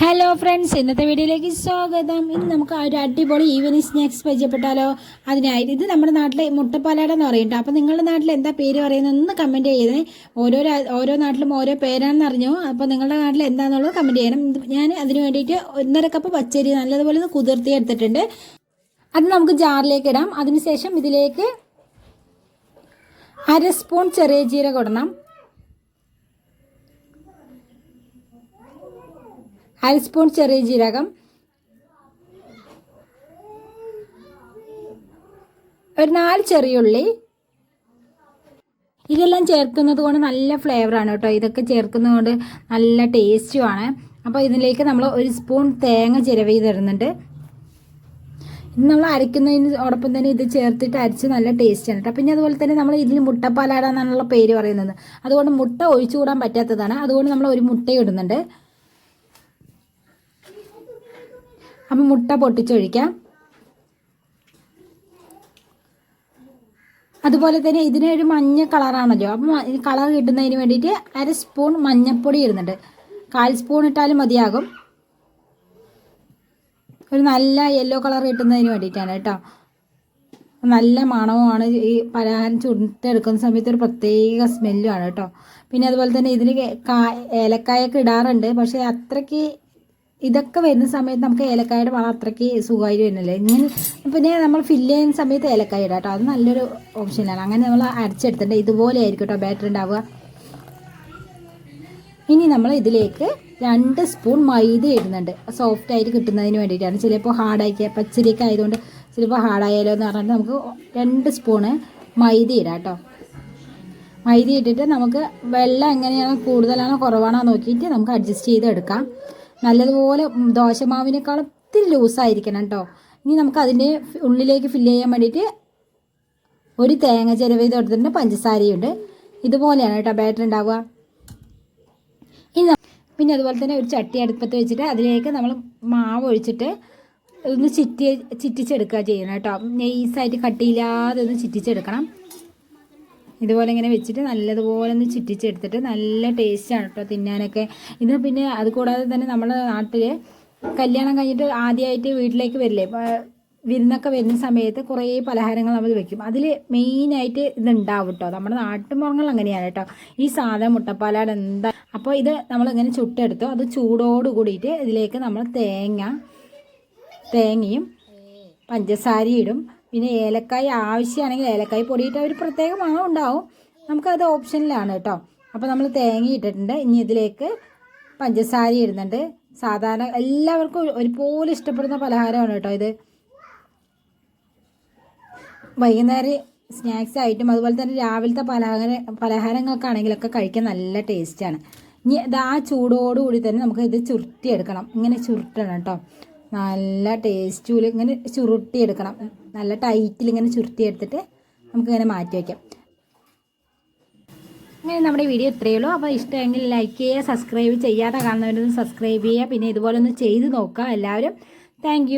Hello friends ഇന്നത്തെ വീഡിയോയിലേക്ക് സ്വാഗതം. ഇന്ന് നമുക്ക് ഒരു അടിപൊളി ഈവനിങ് സ്നാക്സ് പരിചയപ്പെട്ടാലോ? അതിനായിട്ട് ഇത് നമ്മുടെ നാട്ടിലെ മുട്ടപ്പാലാട എന്ന് പറയും അപ്പോൾ നിങ്ങളുടെ നാട്ടിൽ എന്താ പേര് പറയുന്നത്? ഒന്ന് കമന്റ് ചെയ്യുന്നത് ഓരോ ഓരോ നാട്ടിലും ഓരോ പേരാണെന്ന് അറിഞ്ഞു? അപ്പോൾ നിങ്ങളുടെ നാട്ടിൽ എന്താണെന്നുള്ളത് കമന്റ് ചെയ്യണം. ഞാൻ അതിന് വേണ്ടിയിട്ട് ഒന്നര കപ്പ് പച്ചരി നല്ലതുപോലെ ഒന്ന് കുതിർത്തി എടുത്തിട്ടുണ്ട്. അത് നമുക്ക് ജാറിലേക്ക് ഇടാം. അതിനുശേഷം ഇതിലേക്ക് അര സ്പൂൺ ചെറിയ ജീരകം ഇടണം. അര സ്പൂൺ ചെറിയ ജീരകം. ഒരു നാല് ചെറിയുള്ളി ഇതെല്ലാം ചേർക്കുന്നത് കൊണ്ട് നല്ല ഫ്ലേവറാണ് കേട്ടോ. ഇതൊക്കെ ചേർക്കുന്നത് കൊണ്ട് നല്ല ടേസ്റ്റുമാണ് അപ്പോൾ ഇതിലേക്ക് നമ്മൾ ഒരു സ്പൂൺ തേങ്ങ ചിരവി തരുന്നുണ്ട്. ഇത് നമ്മൾ അരയ്ക്കുന്നതിനോടൊപ്പം തന്നെ ഇത് ചേർത്തിട്ട് അരച്ച് നല്ല ടേസ്റ്റാണ് കേട്ടോ. പിന്നെ അതുപോലെ തന്നെ നമ്മൾ ഇതിൽ മുട്ടപ്പാലാട പേര് പറയുന്നത്. അതുകൊണ്ട് മുട്ട ഒഴിച്ചുകൂടാൻ പറ്റാത്തതാണ്. അതുകൊണ്ട് നമ്മൾ ഒരു മുട്ട ഇടുന്നുണ്ട്. അപ്പം മുട്ട പൊട്ടിച്ചൊഴിക്കാം. അതുപോലെ തന്നെ ഇതിന് ഒരു മഞ്ഞ കളറാണല്ലോ. അപ്പം കളർ കിട്ടുന്നതിന് വേണ്ടിയിട്ട് അര സ്പൂൺ മഞ്ഞൾപ്പൊടി ഇടുന്നുണ്ട്. കാൽ സ്പൂൺ ഇട്ടാലും മതിയാകും. ഒരു നല്ല യെല്ലോ കളർ കിട്ടുന്നതിന് വേണ്ടിയിട്ടാണ് കേട്ടോ. നല്ല മണവുമാണ് ഈ പലഹാരം ചുട്ടെടുക്കുന്ന സമയത്ത് ഒരു പ്രത്യേക സ്മെല്ലുമാണ് കേട്ടോ. പിന്നെ അതുപോലെ തന്നെ ഇതിന് ഏലക്കായൊക്കെ ഇടാറുണ്ട്. പക്ഷേ അത്രയ്ക്ക് ഇതൊക്കെ വരുന്ന സമയത്ത് നമുക്ക് ഏലക്കായുടെ വളം അത്രയ്ക്ക് സുഖമായിട്ട് വരുന്നില്ല. ഇങ്ങനെ പിന്നെ നമ്മൾ ഫില്ല് ചെയ്യുന്ന സമയത്ത് ഏലക്കായ ഇടാം കേട്ടോ. അത് നല്ലൊരു ഓപ്ഷനാണ് അങ്ങനെ നമ്മൾ അരച്ചെടുത്തിട്ട് ഇതുപോലെ ആയിരിക്കും കേട്ടോ. ബാറ്റർ ഉണ്ടാവുക. ഇനി നമ്മൾ ഇതിലേക്ക് രണ്ട് സ്പൂൺ മൈദ ഇടുന്നുണ്ട്. സോഫ്റ്റ് ആയിട്ട് കിട്ടുന്നതിന് വേണ്ടിയിട്ടാണ്. ചിലപ്പോൾ ഹാർഡാക്കിയ പച്ചരിയൊക്കെ ആയതുകൊണ്ട് ചിലപ്പോൾ ഹാർഡായാലോ എന്ന് പറഞ്ഞിട്ട് നമുക്ക് രണ്ട് സ്പൂണ് മൈദ ഇടാം കേട്ടോ. മൈദ ഇട്ടിട്ട് നമുക്ക് വെള്ളം എങ്ങനെയാണ് കൂടുതലാണോ കുറവാണോ നോക്കിയിട്ട് നമുക്ക് അഡ്ജസ്റ്റ് ചെയ്ത് എടുക്കാം നല്ലതുപോലെ ദോശമാവിനേക്കാളും ഇത്തിരി ലൂസായിരിക്കണം കേട്ടോ ഇനി നമുക്ക് അതിന്റെ ഉള്ളിലേക്ക് ഫില്ല് ചെയ്യാൻ വേണ്ടിയിട്ട് ഒരു തേങ്ങ ചിരവ് ചെയ്ത് കൊടുത്തിട്ടുണ്ട് പഞ്ചസാരയുണ്ട്. ഇതുപോലെയാണ് കേട്ടോ ബാറ്റർ ഉണ്ടാവുക. ഇനി പിന്നെ അതുപോലെ തന്നെ ഒരു ചട്ടി അടുപ്പത്ത് വെച്ചിട്ട് അതിലേക്ക് നമ്മൾ മാവ് ഒഴിച്ചിട്ട് ഒന്ന് ചിറ്റി ചിറ്റിച്ചെടുക്കുക ചെയ്യണം കേട്ടോ നെയ്സായിട്ട് കട്ടിയില്ലാതെ ഒന്ന് ചിറ്റിച്ചെടുക്കണം. ഇതുപോലെ ഇങ്ങനെ വെച്ചിട്ട് നല്ലതുപോലെ ഒന്ന് ചുറ്റിച്ചെടുത്തിട്ട് നല്ല ടേസ്റ്റാണ് കേട്ടോ തിന്നാനൊക്കെ. ഇത് പിന്നെ അത് കൂടാതെ തന്നെ നമ്മുടെ നാട്ടിൽ കല്യാണം കഴിഞ്ഞിട്ട് ആദ്യമായിട്ട് വീട്ടിലേക്ക് വരില്ലേ? വിരുന്നൊക്കെ വരുന്ന സമയത്ത് കുറേ പലഹാരങ്ങൾ നമ്മൾ വെക്കും. അതിൽ മെയിനായിട്ട് ഇതുണ്ടാവും കേട്ടോ നമ്മുടെ നാട്ടുമുറങ്ങൾ അങ്ങനെയാണ് കേട്ടോ ഈ സാധാ മുട്ടപ്പാലാട് എന്താ? അപ്പോൾ ഇത് നമ്മളിങ്ങനെ ചുട്ടെടുത്തു. അത് ചൂടോട് കൂടിയിട്ട് ഇതിലേക്ക് നമ്മൾ തേങ്ങ തേങ്ങയും പഞ്ചസാരയും ഇടും. പിന്നെ ഏലക്കായ ആവശ്യമാണെങ്കിൽ ഏലക്കായ പൊടിയിട്ട് ഒരു പ്രത്യേക മണം ഉണ്ടാവും. നമുക്കത് ഓപ്ഷനിലാണ് കേട്ടോ. അപ്പോൾ നമ്മൾ തേങ്ങ ഇട്ടിട്ടുണ്ട്. ഇനി ഇതിലേക്ക് പഞ്ചസാര ഇടുന്നുണ്ട്. സാധാരണ എല്ലാവർക്കും ഒരു- ഒരുപോലെ ഇഷ്ടപ്പെടുന്ന പലഹാരമാണ് കേട്ടോ ഇത്. വൈകുന്നേരം സ്നാക്സ് ആയിട്ടും അതുപോലെ തന്നെ രാവിലത്തെ പലഹാര പലഹാരങ്ങൾക്കാണെങ്കിലൊക്കെ കഴിക്കാൻ നല്ല ടേസ്റ്റാണ്. ഇനി ഇത് ആ ചൂടോടുകൂടി തന്നെ നമുക്ക് ഇത് ചുരുട്ടിയെടുക്കണം. ഇങ്ങനെ ചുരുട്ടണം കേട്ടോ. നല്ല ടേസ്റ്റിൽ ഇങ്ങനെ ചുരുട്ടിയെടുക്കണം. നല്ല ടൈറ്റിൽ ഇങ്ങനെ ചുരുട്ടിയെടുത്തിട്ട് നമുക്കിങ്ങനെ മാറ്റി വയ്ക്കാം അങ്ങനെ നമ്മുടെ വീഡിയോ ഇത്രയേ ഉള്ളൂ. അപ്പോൾ ഇഷ്ടമെങ്കിൽ ലൈക്ക് ചെയ്യുക സബ്സ്ക്രൈബ് ചെയ്യാതെ കാണുന്നവരൊന്ന് സബ്സ്ക്രൈബ് ചെയ്യുക. പിന്നെ ഇതുപോലെ ഒന്ന് ചെയ്ത് നോക്കുക. എല്ലാവരും താങ്ക്